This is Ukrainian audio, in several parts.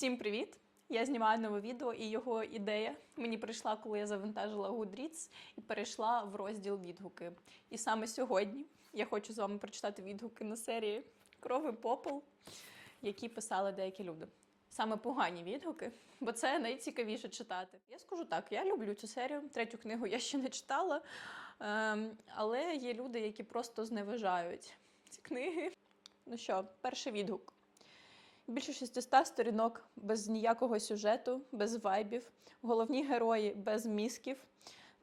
Всім привіт! Я знімаю нове відео, і його ідея мені прийшла, коли я завантажила Goodreads і перейшла в розділ відгуки. І саме сьогодні я хочу з вами прочитати відгуки на серії Кров і попел, які писали деякі люди. Саме погані відгуки, бо це найцікавіше читати. Я скажу так: я люблю цю серію. Третю книгу я ще не читала, ем, але є люди, які просто зневажають ці книги. Ну що, перший відгук. Більше 600 сторінок без ніякого сюжету, без вайбів, головні герої без мізків,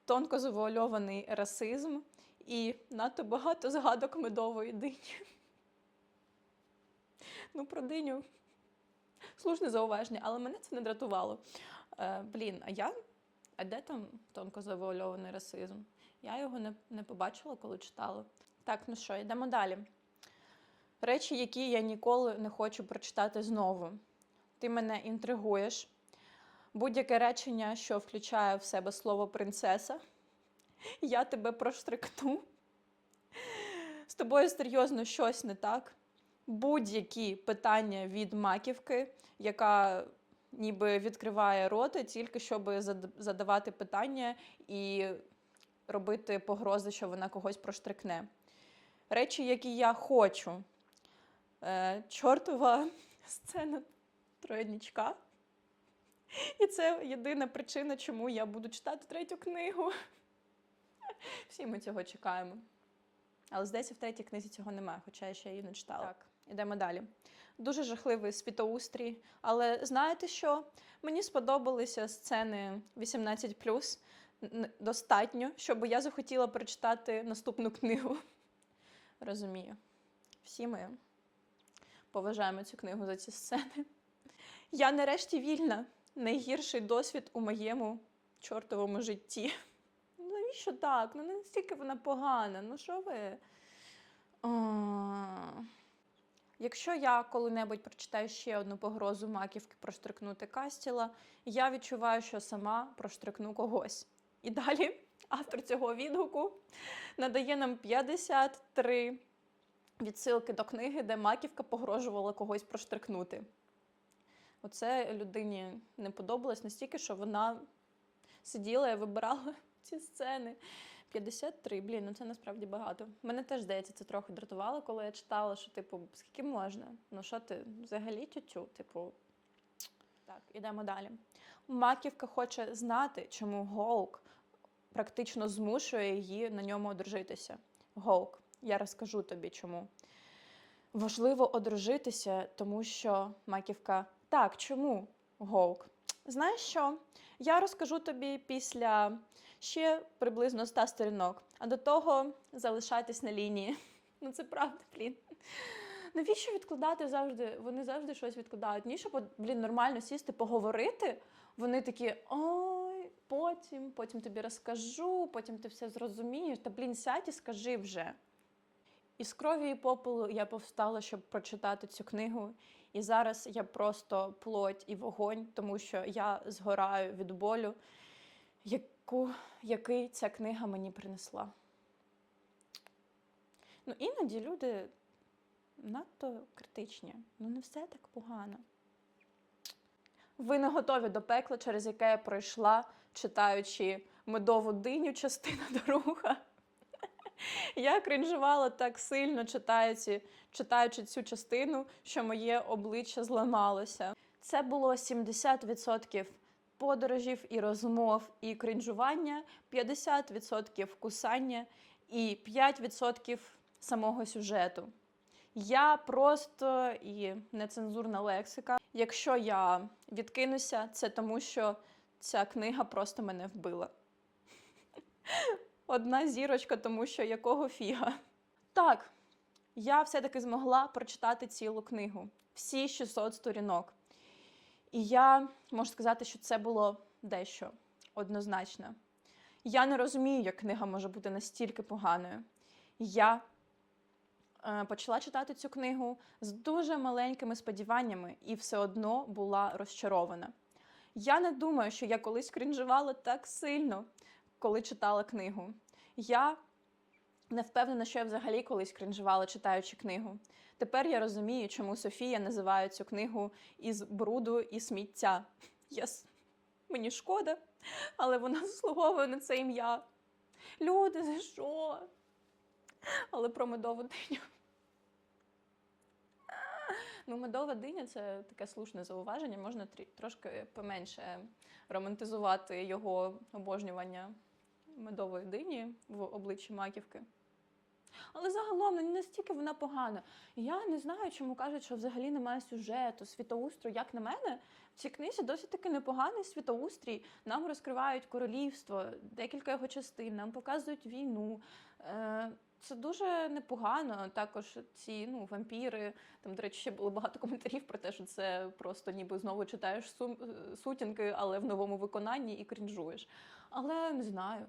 тонко завуальований расизм і надто багато згадок медової дині. Ну, про диню. Слушне зауваження, але мене це не дратувало. Е, блін, а я? А де там тонко завуальований расизм? Я його не, не побачила, коли читала. Так, ну що, йдемо далі. Речі, які я ніколи не хочу прочитати знову. Ти мене інтригуєш. Будь-яке речення, що включає в себе слово принцеса, я тебе проштрикну. З тобою серйозно щось не так. Будь-які питання від маківки, яка ніби відкриває роти, тільки щоб задавати питання і робити погрози, що вона когось проштрикне. Речі, які я хочу. Е, чортова сцена троєнічка. І це єдина причина, чому я буду читати третю книгу. Всі ми цього чекаємо. Але здається, в третій книзі цього немає, хоча я ще її не читала. Так, ідемо далі. Дуже жахливий світоустрій. Але знаєте що? Мені сподобалися сцени 18 достатньо, щоб я захотіла прочитати наступну книгу. Розумію. Всі ми поважаємо цю книгу за ці сцени. Я нарешті вільна. Найгірший досвід у моєму чортовому житті. Ну, навіщо так? Ну настільки вона погана. Ну що ви? А. Якщо я коли-небудь прочитаю ще одну погрозу маківки проштрикнути Кастіла, я відчуваю, що сама проштрикну когось. І далі автор цього відгуку надає нам 53 відсилки до книги, де маківка погрожувала когось проштрикнути. Оце людині не подобалось настільки, що вона сиділа і вибирала ці сцени. 53, блін, ну це насправді багато. Мене теж здається, це трохи дратувало, коли я читала, що, типу, скільки можна? Ну що ти взагалі тютю? Типу. Так, ідемо далі. Маківка хоче знати, чому Гоук практично змушує її на ньому одружитися. Гоук, я розкажу тобі чому. Важливо одружитися, тому що маківка. Так, чому Гоук? Знаєш що? Я розкажу тобі після ще приблизно 100 сторінок, а до того залишайтесь на лінії. Ну це правда, блін. Навіщо відкладати завжди? Вони завжди щось відкладають. Ні, щоб, блін, нормально сісти, поговорити. Вони такі, ой, потім, потім тобі розкажу, потім ти все зрозумієш. Та блін, сядь і скажи вже. Із крові і попелу я повстала, щоб прочитати цю книгу. І зараз я просто плоть і вогонь, тому що я згораю від болю, яку, який ця книга мені принесла. Ну, іноді люди надто критичні. Ну, не все так погано. Ви не готові до пекла, через яке я пройшла, читаючи медову диню, частина друга. Я кринжувала так сильно, читаючи, читаючи цю частину, що моє обличчя зламалося. Це було 70% подорожів і розмов, і кринжування, 50% кусання і 5% самого сюжету. Я просто і нецензурна лексика. Якщо я відкинуся, це тому, що ця книга просто мене вбила. Одна зірочка, тому що якого фіга. Так, я все-таки змогла прочитати цілу книгу, всі 600 сторінок. І я можу сказати, що це було дещо однозначно. Я не розумію, як книга може бути настільки поганою. Я е, почала читати цю книгу з дуже маленькими сподіваннями і все одно була розчарована. Я не думаю, що я колись крінжувала так сильно, коли читала книгу. Я Не впевнена, що я взагалі колись кринжувала, читаючи книгу. Тепер я розумію, чому Софія називає цю книгу із бруду і сміття. Єс, мені шкода, але вона заслуговує на це ім'я. Люди, за що? Але про медову диню. Ну, медова диня це таке слушне зауваження. Можна трошки поменше романтизувати його обожнювання медової дині в обличчі маківки. Але загалом не настільки вона погана. Я не знаю, чому кажуть, що взагалі немає сюжету, світоустрою. Як на мене, в цій книзі досить таки непоганий світоустрій. Нам розкривають королівство, декілька його частин, нам показують війну. Е, Це дуже непогано. Також ці ну, вампіри. Там, до речі, ще було багато коментарів про те, що це просто ніби знову читаєш е, сутінки, але в новому виконанні і крінжуєш. Але не знаю.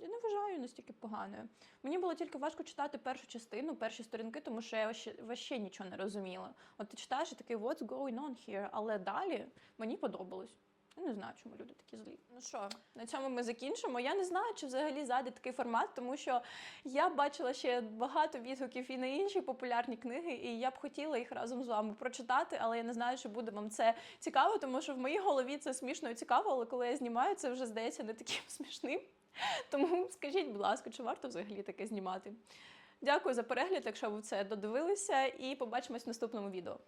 Я не вважаю настільки поганою. Мені було тільки важко читати першу частину, перші сторінки, тому що я ще, нічого не розуміла. От ти читаєш і такий what's going on here? Але далі мені подобалось. Я не знаю, чому люди такі злі. Ну що, на цьому ми закінчимо. Я не знаю, чи взагалі зайде такий формат, тому що я бачила ще багато відгуків і на інші популярні книги, і я б хотіла їх разом з вами прочитати, але я не знаю, чи буде вам це цікаво, тому що в моїй голові це смішно і цікаво, але коли я знімаю, це вже здається не таким смішним. Тому скажіть, будь ласка, чи варто взагалі таке знімати? Дякую за перегляд, якщо ви це додивилися, і побачимось в наступному відео.